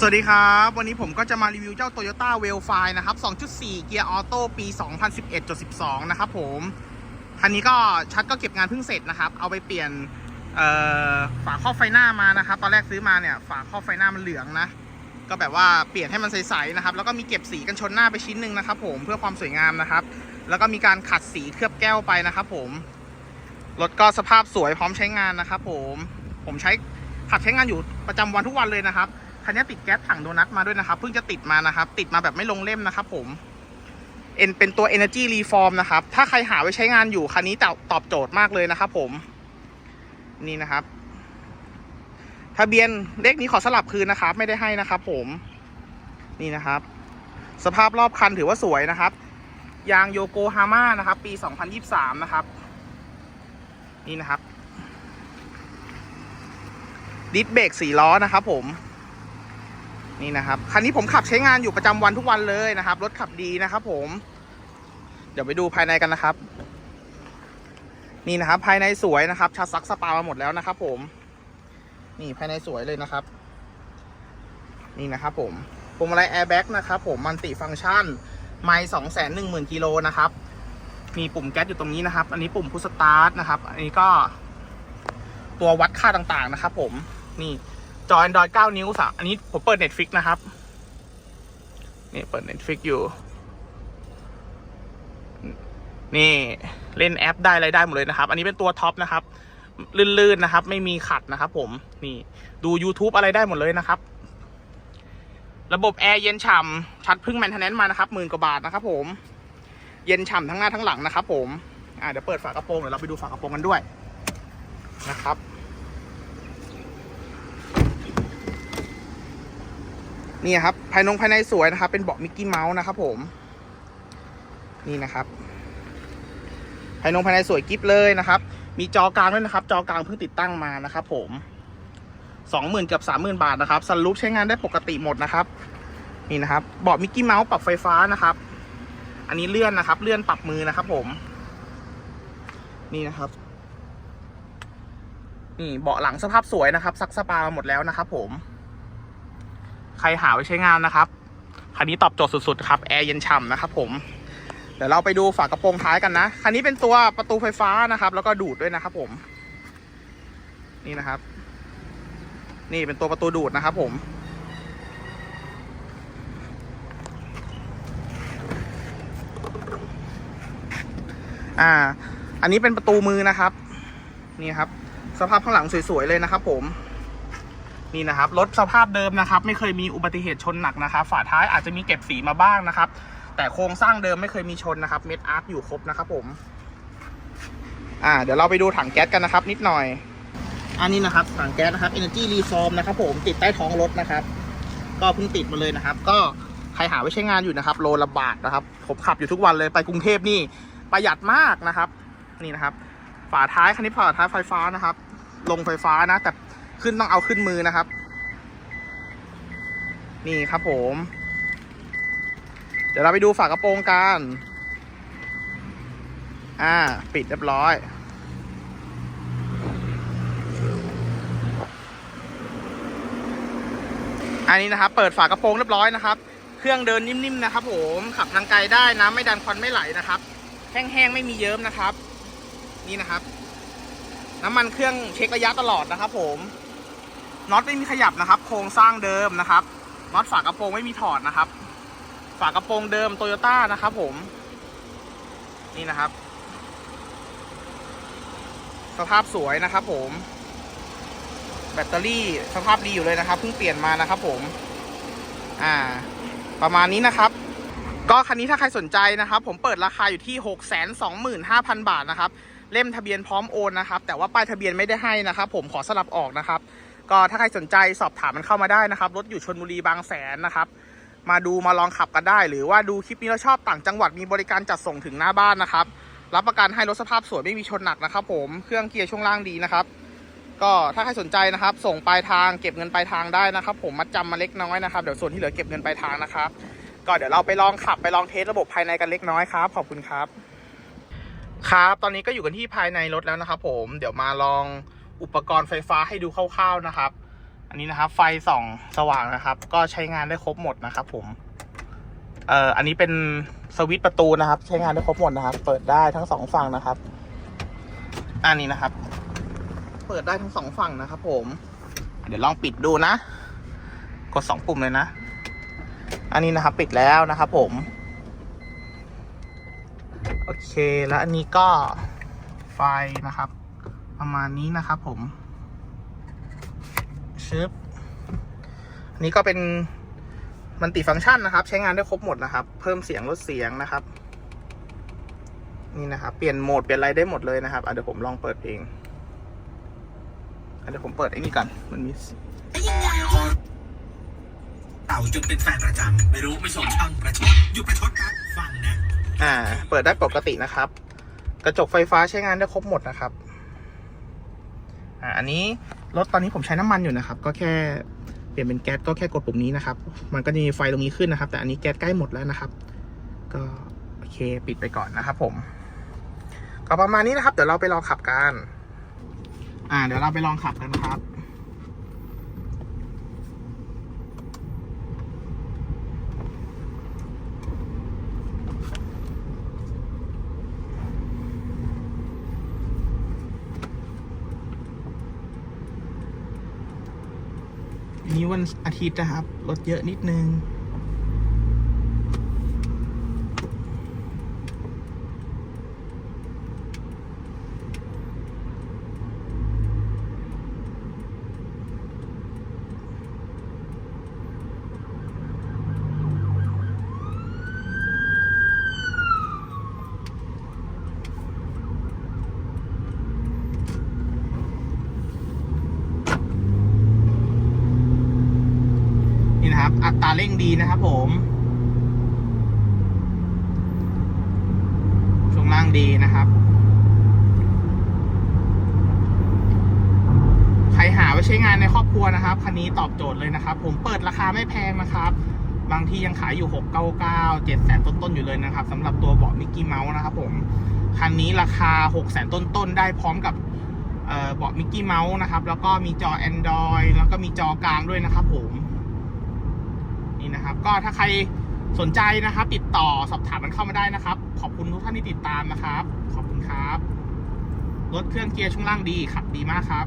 สวัสดีครับ วันนี้ผมก็จะมารีวิวเจ้า Toyota w e l f i นะครับ 2.4 เกียร์ออโต้ปี 2011.12 นะครับผม คันนี้ก็ชัดก็เก็บงานเพิ่งเสร็จนะครับ เอาไปเปลี่ยนฝาครอบไฟหน้ามานะครับ ตอนแรกซื้อมาเนี่ย ฝาครอบไฟหน้ามันเหลืองนะ ก็แบบว่าเปลี่ยนให้มันใสๆนะครับ แล้วก็มีเก็บสีกันชนหน้าไปชิ้นหนึ่งนะครับ ผมเพื่อความสวยงามนะครับ แล้วก็มีการขัดสีเคลือบแก้วไปนะครับ ผม รถก็สภาพสวยพร้อมใช้งานนะครับ ผม ผมใช้ขัดใช้งานอยู่ประจำวันทุกวันเลยนะครับ คันนี้ติดแก๊สถังโดนัทมาด้วยนะครับเพิ่งจะติดมานะครับ ติดมาแบบไม่ลงเล่มนะครับผมเอ็นเป็นตัว Energy Reform นะครับ ถ้าใครหาไว้ใช้งานอยู่คันนี้ตอบตอบโจทย์มากเลยนะครับผม นี่นะครับ ทะเบียนเลขนี้ขอสลับคืนนะครับ ไม่ได้ให้นะครับผม นี่นะครับ สภาพรอบคันถือว่าสวยนะครับ ยางโยโกฮาม่านะครับ ปี 2023 นะครับ นี่นะครับ ดิสเบรกสี่ล้อนะครับผม นี่นะครับคันนี้ผมขับใช้งานอยู่ประจำวันทุกวันเลยนะครับ รถขับดีนะครับ ผม เดี๋ยวไปดูภายในกันนะครับ นี่นะครับ ภายในสวยนะครับชัดซักสปามาหมดแล้วนะครับ ผม นี่ภายในสวยเลยนะครับ นี่นะครับ ผมพวงมาลัยแอร์แบ็กนะครับผมมันติฟังก์ชันไม่สองแสนหนึ่งหมื่นกิโลนะครับ มีปุ่มแก๊สอยู่ตรงนี้นะครับ อันนี้ปุ่มพุชสตาร์ทนะครับ อันนี้ก็ ตัววัดค่าต่างๆนะครับ ผม นี่ จอ Android 9 นิ้วสามอันนี้ผมเปิด Netflix นะครับ นี่เปิด Netflix อยู่ นี่เล่นแอปได้อะไรได้หมดเลยนะครับ อันนี้เป็นตัวท็อปนะครับ ลื่นๆนะครับ ไม่มีขัดนะครับผม นี่ดู YouTube อะไรได้หมดเลยนะครับ ระบบแอร์เย็นฉ่ำชัดพึ่งแมนเทนแนนซ์มานะครับหมื่นกว่าบาทนะครับผม เย็นฉ่ำทั้งหน้าทั้งหลังนะครับผม อ่าเดี๋ยวเปิดฝากระโปรงเดี๋ยวเราไปดูฝากระโปรงกันด้วยนะครับ นี่ครับ ภายนงภายในสวยนะครับ เป็นเบาะมิกกี้เมาส์นะครับผม นี่นะครับ ภายนงภายในสวยกิฟเลยนะครับ มีจอกลางด้วยนะครับ จอกลางเพิ่งติดตั้งมานะครับ ผมสองหมื่นกับสามหมื่นบาทนะครับซันรูปใช้งานได้ปกติหมดนะครับ นี่นะครับ เบาะมิกกี้เมาส์ปรับไฟฟ้านะครับ อันนี้เลื่อนนะครับ เลื่อนปรับมือนะครับ ผม นี่นะครับนี่เบาะหลังสภาพสวยนะครับ ซักสปามาหมดแล้วนะครับ ผม ใครหาไว้ใช้งานนะครับคันนี้ตอบโจทย์สุดๆครับแอร์เย็นฉ่ำนะครับผมเดี๋ยวเราไปดูฝากระโปรงท้ายกันนะคันนี้เป็นตัวประตูไฟฟ้านะครับ แล้วก็ดูดด้วยนะครับผม นี่นะครับ นี่เป็นตัวประตูดูดนะครับ ผมอ่า อันนี้เป็นประตูมือนะครับ นี่ครับ สภาพข้างหลังสวยๆเลยนะครับผม นี่นะครับรถสภาพเดิมนะครับ ไม่เคยมีอุบัติเหตุชนหนักนะครับ ฝาท้ายอาจจะมีเก็บสีมาบ้างนะครับ แต่โครงสร้างเดิมไม่เคยมีชนนะครับ เม็ดอาร์คอยู่ครบนะครับผมอ่าเดี๋ยวเราไปดูถังแก๊สกันนะครับ นิดหน่อย อันนี้นะครับถังแก๊สนะครับ Energy Reform นะครับ ผมติดใต้ท้องรถนะครับ ก็เพิ่งติดมาเลยนะครับ ก็ใครหาไว้ใช้งานอยู่นะครับ โลละบาทนะครับผมขับอยู่ทุกวันเลยไปกรุงเทพนี่ประหยัดมากนะครับ นี่นะครับ ฝาท้ายคันนี้ฝาท้ายไฟฟ้านะครับ ลงไฟฟ้านะแต่ ขึ้นต้องเอาขึ้นมือนะครับ นี่ครับผม เดี๋ยวเราไปดูฝากระโปรงกัน อ่า ปิดเรียบร้อยอันนี้นะครับ เปิดฝากระโปรงเรียบร้อยนะครับ เครื่องเดินนิ่มๆนะครับ ผมขับทางไกลได้นะไม่ดันควันไม่ไหลนะครับ แห้งๆไม่มีเยิ้มนะครับ นี่นะครับ น้ำมันเครื่องเช็คระยะตลอดนะครับ ผม น็อตไม่มีขยับนะครับ โครงสร้างเดิมนะครับน็อตฝากระโปรงไม่มีถอดนะครับ ฝากระโปรงเดิมโตโยต้านะครับ ผม นี่นะครับ สภาพสวยนะครับ ผม แบตเตอรี่สภาพดีอยู่เลยนะครับเพิ่งเปลี่ยนมานะครับ ผม อ่า ประมาณนี้นะครับก็คันนี้ถ้าใครสนใจนะครับ ผมเปิดราคาอยู่ที่ 6 2 5 0 0 0 บาทนะครับ เล่มทะเบียนพร้อมโอนนะครับ แต่ว่าป้ายทะเบียนไม่ได้ให้นะครับ ผมขอสลับออกนะครับ ก็ถ้าใครสนใจสอบถามมันเข้ามาได้นะครับ รถอยู่ชนบุรีบางแสนนะครับ มาดูมาลองขับกันได้ หรือว่าดูคลิปนี้แล้วชอบต่างจังหวัดมีบริการจัดส่งถึงหน้าบ้านนะครับ รับประกันให้รถสภาพสวยไม่มีชนหนักนะครับ ผมเครื่องเกียร์ช่วงล่างดีนะครับ ก็ถ้าใครสนใจนะครับ ส่งปลายทางเก็บเงินปลายทางได้นะครับ ผมมัดจำมาเล็กน้อยนะครับเดี๋ยวส่วนที่เหลือเก็บเงินปลายทางนะครับก็เดี๋ยวเราไปลองขับไปลองเทสระบบภายในกันเล็กน้อยครับขอบคุณครับ ครับ ตอนนี้ก็อยู่กันที่ภายในรถแล้วนะครับ ผมเดี๋ยวมาลอง อุปกรณ์ไฟฟ้าให้ดูคร่าวๆนะครับ อันนี้นะครับ ไฟส่องสว่างนะครับ ก็ใช้งานได้ครบหมดนะครับ ผมเอ่ออันนี้เป็นสวิตช์ประตูนะครับ ใช้งานได้ครบหมดนะครับ เปิดได้ทั้งสองฝั่งนะครับ อันนี้นะครับ เปิดได้ทั้งสองฝั่งนะครับ ผม เดี๋ยวลองปิดดูนะ กดสองปุ่มเลยนะ อันนี้นะครับ ปิดแล้วนะครับผม โอเค แล้วอันนี้ก็ไฟนะครับ ประมาณนี้นะครับผมชึบอันนี้ก็เป็นมันติฟังก์ชันนะครับ ใช้งานได้ครบหมดนะครับ เพิ่มเสียงลดเสียงนะครับ นี่นะครับ เปลี่ยนโหมดเปลี่ยนอะไรได้หมดเลยนะครับอะเดี๋ยวผมลองเปิดเพลงอะเดี๋ยวผมเปิดไอ้นี่ก่อนมันมีเต่าจนเป็นแฟนประจำไม่รู้ไม่สนช่างประชดอยู่ประชดครับฟังนะ อ่า เปิดได้ปกตินะครับ กระจกไฟฟ้าใช้งานได้ครบหมดนะครับ อันนี้รถตอนนี้ผมใช้น้ำมันอยู่นะครับ ก็แค่เปลี่ยนเป็นแก๊สก็แค่กดปุ่มนี้นะครับ มันก็จะมีไฟตรงนี้ขึ้นนะครับ แต่อันนี้แก๊สใกล้หมดแล้วนะครับ ก็โอเคปิดไปก่อนนะครับ ผม ก็ประมาณนี้นะครับ เดี๋ยวเราไปลองขับกัน อ่า เดี๋ยวเราไปลองขับกันนะครับ นี้วันอาทิตย์นะครับ รถเยอะนิดนึง อัตราเร่งดีนะครับผมช่วงล่างดีนะครับ ใครหาไว้ใช้งานในครอบครัวนะครับคันนี้ตอบโจทย์เลยนะครับ ผมเปิดราคาไม่แพงนะครับ บางที่ยังขายอยู่ 699 7แสนต้นๆอยู่เลยนะครับสำหรับตัวเบาะมิกกี้เมาส์นะครับผมคันนี้ราคา 6แสนต้นๆได้พร้อมกับเอ่อเบาะมิกกี้เมาส์นะครับ แล้วก็มีจอ Android แล้วก็มีจอกลางด้วยนะครับผม นี่นะครับ ก็ถ้าใครสนใจนะครับ ติดต่อสอบถามมันเข้ามาได้นะครับ ขอบคุณทุกท่านที่ติดตามนะครับ ขอบคุณครับ รถเครื่องเกียร์ช่วงล่างดีขับดีมากครับ